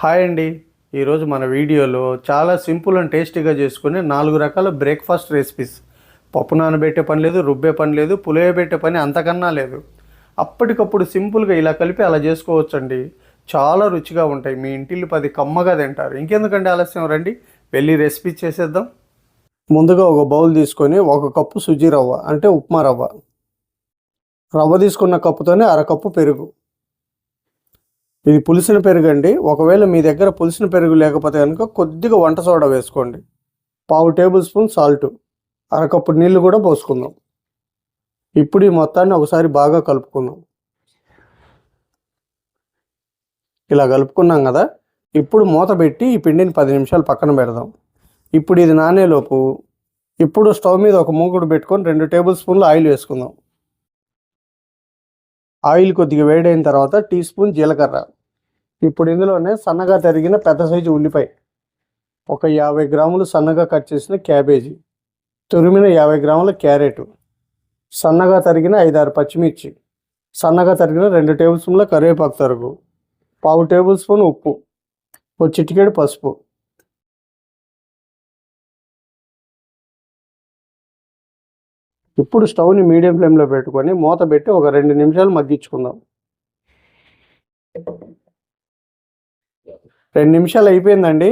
Hi అండి. ఈరోజు మన వీడియోలో చాలా సింపుల్ అండ్ టేస్టీగా చేసుకునే నాలుగు రకాల బ్రేక్ఫాస్ట్ రెసిపీస్. పప్పు నానబెట్టే పని లేదు రుబ్బే పని లేదు పులియబెట్టే పని అంతకన్నా లేదు. అప్పటికప్పుడు సింపుల్గా ఇలా కలిపి అలా చేసుకోవచ్చండి. చాలా రుచిగా ఉంటాయి. మీ ఇంటిల్లు పది కమ్మగా తింటారు. ఇంకెందుకండి ఆలస్యం? రండి వెళ్ళి రెసిపీ చేసేద్దాం. ముందుగా ఒక బౌల్ తీసుకొని ఒక కప్పు సుజీ రవ్వ అంటే ఉప్మా రవ్వ. రవ్వ తీసుకున్న కప్పుతోనే అరకప్పు పెరుగు. ఇది పులిసిన పెరుగు అండి ఒకవేళ మీ దగ్గర పులిసిన పెరుగు లేకపోతే కనుక కొద్దిగా వంట సోడా వేసుకోండి. పావు టేబుల్ స్పూన్ సాల్ట్ అరకప్పు నీళ్ళు కూడా పోసుకుందాం. ఇప్పుడు ఈ మొత్తాన్ని ఒకసారి బాగా కలుపుకుందాం. ఇలా కలుపుకున్నాం కదా ఇప్పుడు మూత పెట్టి ఈ పిండిని పది నిమిషాలు పక్కన పెడదాం. ఇప్పుడు ఇది నానేలోపు ఇప్పుడు స్టవ్ మీద ఒక మూకుడు పెట్టుకొని రెండు టేబుల్ స్పూన్లు ఆయిల్ వేసుకుందాం. ఆయిల్ కొద్దిగా వేడైన తర్వాత టీ స్పూన్ జీలకర్ర. ఇప్పుడు ఇందులోనే సన్నగా తరిగిన పెద్ద సైజు ఉల్లిపాయ. ఒక యాభై గ్రాములు సన్నగా కట్ చేసిన క్యాబేజీ. తురిమిన యాభై గ్రాముల క్యారెట్. సన్నగా తరిగిన ఐదారు పచ్చిమిర్చి. సన్నగా తరిగిన రెండు టేబుల్ స్పూన్ల కరివేపాకు తరుగు. పావు టేబుల్ స్పూన్ ఉప్పు. ఒక చిటికెడు పసుపు. ఇప్పుడు స్టవ్ని మీడియం ఫ్లేమ్లో పెట్టుకొని మూత పెట్టి ఒక రెండు నిమిషాలు మగ్గించుకుందాం. రెండు నిమిషాలు అయిపోయిందండి.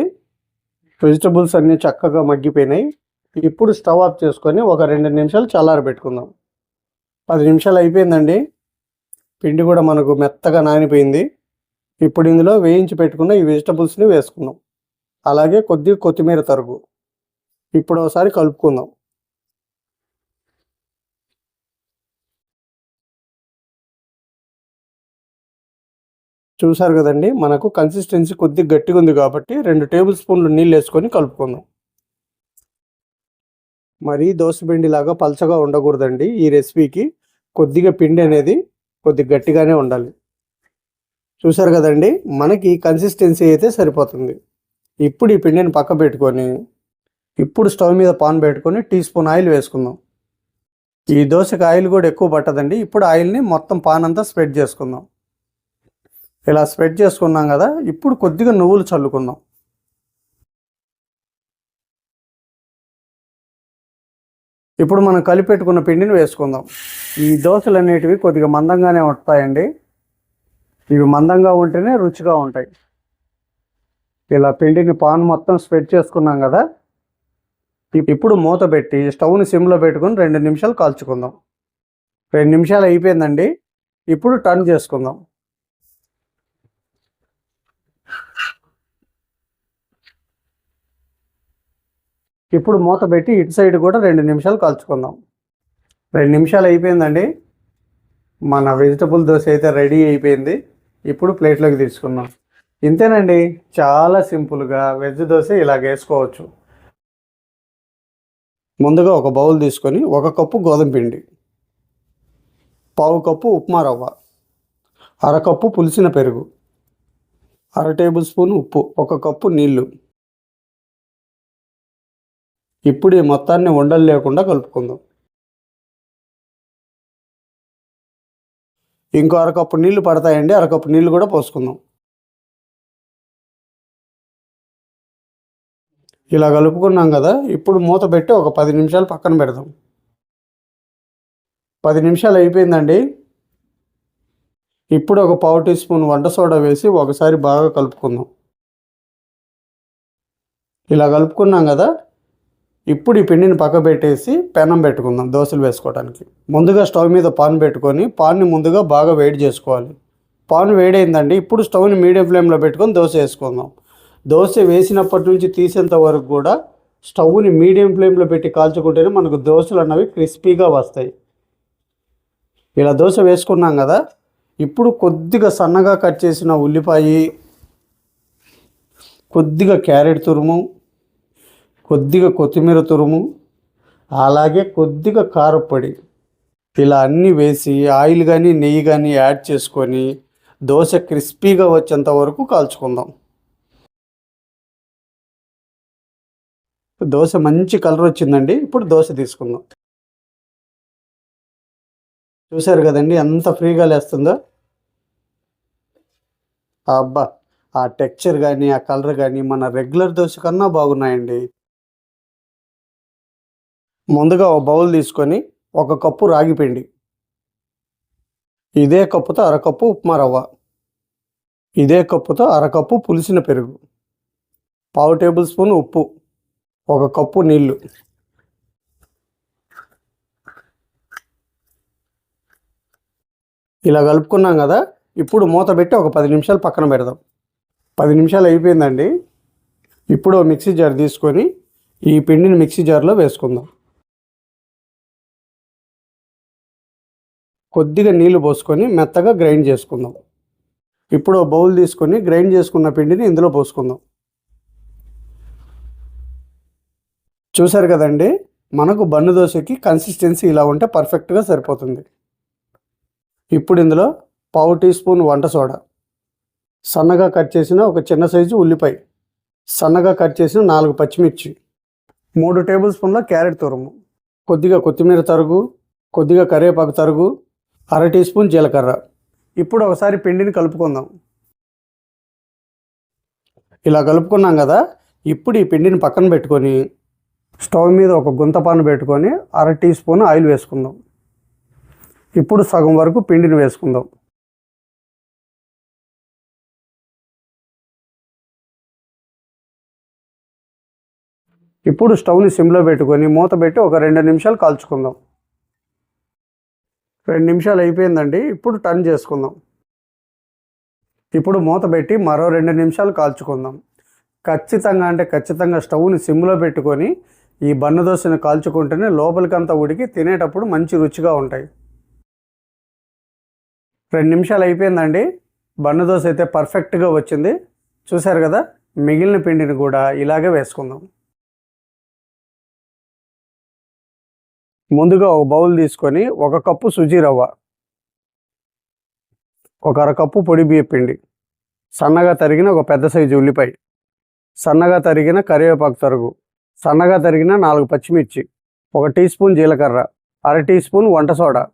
వెజిటబుల్స్ అన్నీ చక్కగా మగ్గిపోయినాయి. ఇప్పుడు స్టవ్ ఆఫ్ చేసుకొని ఒక రెండు నిమిషాలు చల్లార పెట్టుకుందాం. పది నిమిషాలు అయిపోయిందండి. పిండి కూడా మనకు మెత్తగా నానిపోయింది. ఇప్పుడు ఇందులో వేయించి పెట్టుకున్న ఈ వెజిటబుల్స్ని వేసుకుందాం. అలాగే కొద్దిగా కొత్తిమీర తరుగు. ఇప్పుడు ఒకసారి కలుపుకుందాం. చూసారు కదండి మనకు కన్సిస్టెన్సీ కొద్దిగా గట్టిగా ఉంది కాబట్టి రెండు టేబుల్ స్పూన్లు నీళ్ళు వేసుకొని కలుపుకుందాం. మరీ పిండి లాగా పలచగా ఉండకూడదండి ఈ రెసిపీకి. కొద్దిగా పిండి అనేది కొద్దిగా గట్టిగానే ఉండాలి. చూసారు కదండి మనకి కన్సిస్టెన్సీ అయితే సరిపోతుంది. ఇప్పుడు ఈ పిండిని పక్క పెట్టుకొని ఇప్పుడు స్టవ్ మీద పాన్ పెట్టుకొని టీ స్పూన్ ఆయిల్ వేసుకుందాం. ఈ దోశకు ఆయిల్ కూడా ఎక్కువ పట్టదండి ఇప్పుడు ఆయిల్ని మొత్తం పాన్ అంతా స్ప్రెడ్ చేసుకుందాం. ఇలా స్ప్రెడ్ చేసుకున్నాం కదా ఇప్పుడు కొద్దిగా నువ్వులు చల్లుకుందాం. ఇప్పుడు మనం కలిపెట్టుకున్న పిండిని వేసుకుందాం. ఈ దోశలు అనేటివి కొద్దిగా మందంగానే ఉంటాయండి. ఇవి మందంగా ఉంటేనే రుచిగా ఉంటాయి. ఇలా పిండిని పాన్ మొత్తం స్ప్రెడ్ చేసుకున్నాం కదా ఇప్పుడు మూత పెట్టి స్టవ్ని సిమ్లో పెట్టుకొని రెండు నిమిషాలు కాల్చుకుందాం. రెండు నిమిషాలు అయిపోయిందండి. ఇప్పుడు టర్న్ చేసుకుందాం. ఇప్పుడు మూత పెట్టి ఇటు సైడ్ కూడా రెండు నిమిషాలు కాల్చుకుందాం. రెండు నిమిషాలు అయిపోయిందండి. మన వెజిటబుల్ దోశ అయితే రెడీ అయిపోయింది. ఇప్పుడు ప్లేట్లోకి తీసుకుందాం. ఇంతేనండి చాలా సింపుల్గా వెజ్ దోశ ఇలా వేసుకోవచ్చు. ముందుగా ఒక బౌల్ తీసుకొని ఒక కప్పు గోధుమ పిండి పావు కప్పు ఉప్మా రవ్వ అరకప్పు పులిసిన పెరుగు అర టేబుల్ స్పూన్ ఉప్పు ఒక కప్పు నీళ్ళు ఇప్పుడు ఈ మొత్తాన్ని ఉండలు లేకుండా కలుపుకుందాం. ఇంకో అరకప్పు నీళ్ళు పడతాయండి అరకప్పు నీళ్ళు కూడా పోసుకుందాం. ఇలా కలుపుకున్నాం కదా ఇప్పుడు మూత పెట్టి ఒక పది నిమిషాలు పక్కన పెడదాం. పది నిమిషాలు అయిపోయిందండి. ఇప్పుడు ఒక పావు టీ స్పూన్ వంట సోడా వేసి ఒకసారి బాగా కలుపుకుందాం. ఇలా కలుపుకున్నాం కదా ఇప్పుడు ఈ పిండిని పక్క పెట్టేసి పెనం పెట్టుకుందాం దోశలు వేసుకోవడానికి ముందుగా స్టవ్ మీద పాన్ పెట్టుకొని పాన్ని ముందుగా బాగా వేడి చేసుకోవాలి. పాన్ వేడైందండి ఇప్పుడు స్టవ్ని మీడియం ఫ్లేమ్లో పెట్టుకొని దోశ వేసుకుందాం. దోశ వేసినప్పటి నుంచి తీసేంత వరకు కూడా స్టవ్ని మీడియం ఫ్లేమ్లో పెట్టి కాల్చుకుంటేనే మనకు దోశలు అన్నవి క్రిస్పీగా వస్తాయి. ఇలా దోశ వేసుకున్నాం కదా ఇప్పుడు కొద్దిగా సన్నగా కట్ చేసిన ఉల్లిపాయ కొద్దిగా క్యారెట్ తురుము కొద్దిగా కొత్తిమీర తురుము అలాగే కొద్దిగా కారపొడి. ఇలా అన్నీ వేసి ఆయిల్ కానీ నెయ్యి కానీ యాడ్ చేసుకొని దోశ క్రిస్పీగా వచ్చేంత వరకు కాల్చుకుందాం. దోశ మంచి కలర్ వచ్చిందండి. ఇప్పుడు దోశ తీసుకుందాం. చూశారు కదండి ఎంత ఫ్రీగా లేస్తుందో. అబ్బా! ఆ టెక్చర్ కానీ ఆ కలర్ కానీ మన రెగ్యులర్ దోశ కన్నా బాగున్నాయండి. ముందుగా ఒక బౌల్ తీసుకొని ఒక కప్పు రాగి పిండి ఇదే కప్పుతో అరకప్పు ఉప్మా రవ్వ ఇదే కప్పుతో అరకప్పు పులిసిన పెరుగు పావు టేబుల్ స్పూన్ ఉప్పు ఒక కప్పు నీళ్ళు ఇలా కలుపుకున్నాం కదా ఇప్పుడు మూత పెట్టి ఒక పది నిమిషాలు పక్కన పెడదాం. పది నిమిషాలు అయిపోయిందండి. ఇప్పుడు మిక్సీ జార్ తీసుకొని ఈ పిండిని మిక్సీ జార్లో వేసుకుందాం. కొద్దిగా నీళ్ళు పోసుకొని మెత్తగా గ్రైండ్ చేసుకుందాం. ఇప్పుడు బౌల్ తీసుకొని గ్రైండ్ చేసుకున్న పిండిని ఇందులో పోసుకుందాం. చూసారు కదండి? మనకు బన్ను దోశకి కన్సిస్టెన్సీ ఇలా ఉంటే పర్ఫెక్ట్గా సరిపోతుంది. ఇప్పుడు ఇందులో పావు టీ స్పూన్ వంట సోడా. సన్నగా కట్ చేసిన ఒక చిన్న సైజు ఉల్లిపాయ. సన్నగా కట్ చేసిన నాలుగు పచ్చిమిర్చి. మూడు టేబుల్ స్పూన్ల క్యారెట్ తురుము. కొద్దిగా కొత్తిమీర తరుగు కొద్దిగా కరివేపాకు తరుగు అర టీ స్పూన్ జీలకర్ర. ఇప్పుడు ఒకసారి పిండిని కలుపుకుందాం. ఇలా కలుపుకున్నాం కదా ఇప్పుడు ఈ పిండిని పక్కన పెట్టుకొని స్టవ్ మీద ఒక గుంతపాను పెట్టుకొని అర టీ స్పూన్ ఆయిల్ వేసుకుందాం. ఇప్పుడు సగం వరకు పిండిని వేసుకుందాం. ఇప్పుడు స్టవ్ని సిమ్లో పెట్టుకొని మూత పెట్టి ఒక రెండు నిమిషాలు కాల్చుకుందాం. రెండు నిమిషాలు అయిపోయిందండి. ఇప్పుడు టర్న్ చేసుకుందాం. ఇప్పుడు మూత పెట్టి మరో రెండు నిమిషాలు కాల్చుకుందాం. ఖచ్చితంగా అంటే ఖచ్చితంగా స్టవ్ని సిమ్లో పెట్టుకొని ఈ బన్న దోశను కాల్చుకుంటేనే లోపలికంతా ఉడికి తినేటప్పుడు మంచి రుచిగా ఉంటాయి. రెండు నిమిషాలు అయిపోయిందండి. బన్న దోశ అయితే పర్ఫెక్ట్గా వచ్చింది. చూశారు కదా? మిగిలిన పిండిని కూడా ఇలాగే వేసుకుందాం. ముందుగా ఒక బౌల్ తీసుకొని ఒక కప్పు సుజీ రవ్వ ఒక అరకప్పు పొడి బియ్య పిండి సన్నగా తరిగిన ఒక పెద్ద సైజు ఉల్లిపాయ సన్నగా తరిగిన కరివేపాకు తరుగు సన్నగా తరిగిన నాలుగు పచ్చిమిర్చి ఒక టీ స్పూన్ జీలకర్ర అర టీ స్పూన్ వంట సోడా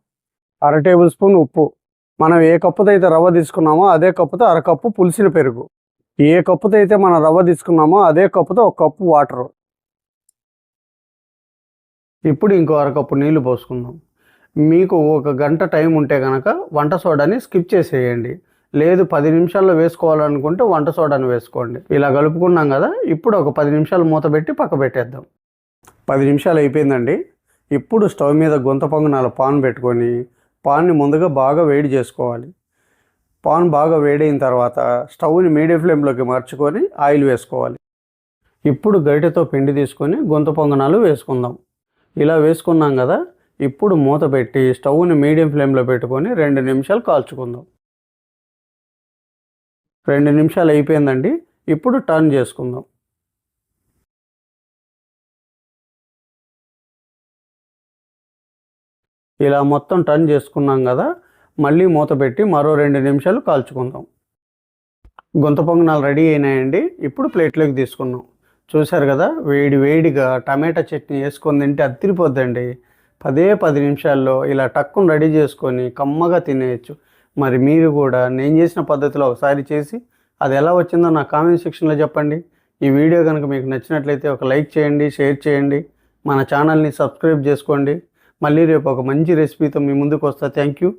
అర టేబుల్ స్పూన్ ఉప్పు. మనం ఏ కప్పుతో అయితే రవ్వ తీసుకున్నామో అదే కప్పుతో అరకప్పు పులిసిన పెరుగు. ఏ కప్పుతో అయితే మనం రవ్వ తీసుకున్నామో అదే కప్పుతో ఒక కప్పు వాటరు. ఇప్పుడు ఇంకో అరకప్పు నీళ్ళు పోసుకుందాం. మీకు ఒక గంట టైం ఉంటే కనుక వంట సోడాని స్కిప్ చేసేయండి. లేదు పది నిమిషాల్లో వేసుకోవాలనుకుంటే వంట సోడాని వేసుకోండి. ఇలా కలుపుకున్నాం కదా ఇప్పుడు ఒక పది నిమిషాలు మూత పెట్టి పక్క పెట్టేద్దాం. పది నిమిషాలు అయిపోయిందండి. ఇప్పుడు స్టవ్ మీద గుంత పొంగనాల పాన్ పెట్టుకొని పాన్ని ముందుగా బాగా వేడి చేసుకోవాలి. పాన్ బాగా వేడైన తర్వాత స్టవ్ని మీడియం ఫ్లేమ్లోకి మార్చుకొని ఆయిల్ వేసుకోవాలి. ఇప్పుడు గరిటెతో పిండి తీసుకొని గుంత పొంగనాలు వేసుకుందాం. ఇలా వేసుకున్నాం కదా ఇప్పుడు మూత పెట్టి స్టవ్ని మీడియం ఫ్లేమ్లో పెట్టుకొని రెండు నిమిషాలు కాల్చుకుందాం. రెండు నిమిషాలు అయిపోయిందండి ఇప్పుడు టర్న్ చేసుకుందాం. ఇలా మొత్తం టర్న్ చేసుకున్నాం కదా మళ్ళీ మూత పెట్టి మరో రెండు నిమిషాలు కాల్చుకుందాం. గుంత పొంగనాలు రెడీ అయినాయండి ఇప్పుడు ప్లేట్లోకి తీసుకున్నాం చూశారు కదా? వేడి వేడిగా టమాటా చట్నీ వేసుకొని తింటే అత్తిరిపోద్దండి పదే పది నిమిషాల్లో ఇలా టక్కును రెడీ చేసుకొని కమ్మగా తినేయచ్చు. మరి మీరు కూడా నేను చేసిన పద్ధతిలో ఒకసారి చేసి అది ఎలా వచ్చిందో నా కామెంట్ సెక్షన్లో చెప్పండి. ఈ వీడియో కనుక మీకు నచ్చినట్లయితే ఒక లైక్ చేయండి షేర్ చేయండి. మన ఛానల్ని సబ్స్క్రైబ్ చేసుకోండి. మళ్ళీ రేపు ఒక మంచి రెసిపీతో మీ ముందుకు వస్తా. Thank you.